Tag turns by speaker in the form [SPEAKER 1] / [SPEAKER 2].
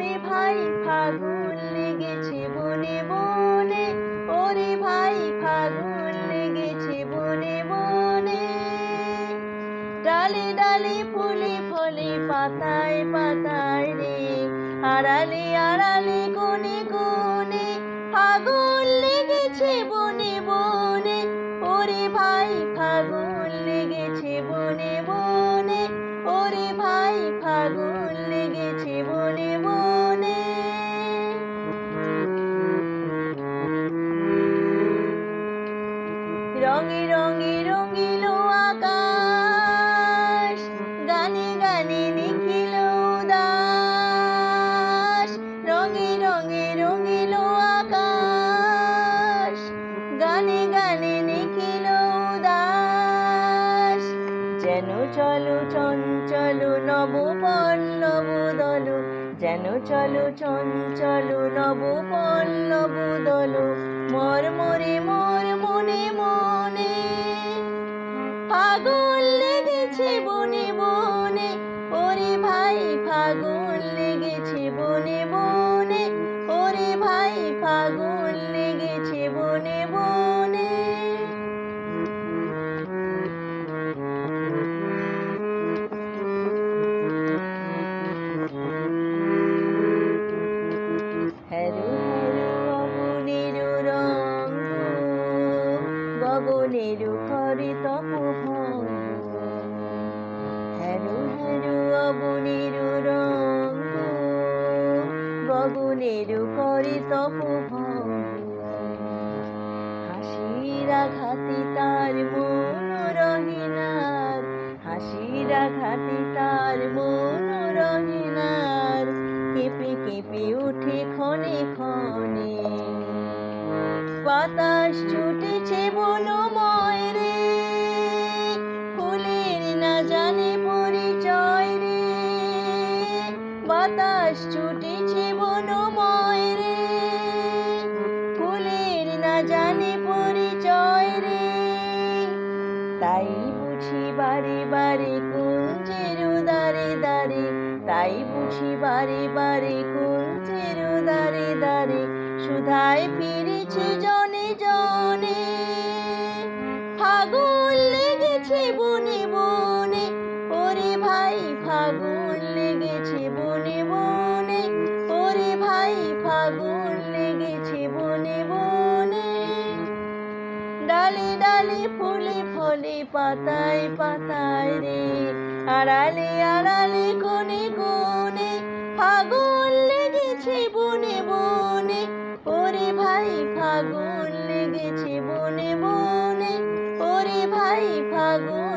[SPEAKER 1] ওরে ভাই, ফাগুন লেগেছে বনে বনে। ওরে ভাই, ফাগুন লেগেছে বনে বনে। ডালে ডালে ফুলে ফলে, পাতায় পাতায় রে। আড়ালে আড়ালে কোণে কোণে, ফাগুন রঙে রঙে রঙিল আকাশ, গানে গানে নিখিল উদাস রঙে রঙে রঙিল আকাশ, গানে গানে নিখিল উদাস যেন চলো চঞ্চল নব পল্লব দল, যেন চলো চঞ্চল নব পল্লব দল। মরমরে মোর মনে গগনের করে তপভঙ্গ হ্যারো হ্যারো অবনের রঙ্গ গগনের করে তপভঙ্গ হাসির আঘাতে তার মন রহিনার। হাসির আঘাতে তার মন রহিনার। কেঁপে কেঁপে উঠে ক্ষণে ক্ষণে। বাতাস ছুটেছে বনময় রে। ফুলের না জানে পরিচয় রে। বাতাস ছুটেছে বনময় রে। ফুলের না জানে পরিচয় রে। তাই বুঝি বারে বারে কুঞ্জের দারে দারে তাই বুঝি বারে বারে কুঞ্জের দারে দারে সুধায় ফিরেছে জনে জনে। ফাগুন লেগেছে বনে বনে, ওরে ভাই ফাগুন লেগেছে বনে বনে, ওরে ভাই ফাগুন লেগেছে বনে বনে। ডালে ডালে ফুলে ফলে, পাতায় পাতায় রে, আড়ালে আড়ালে কোণে কোণে ফাগুন লেগেছে বনে বনে। ওরে ভাই ফাগুন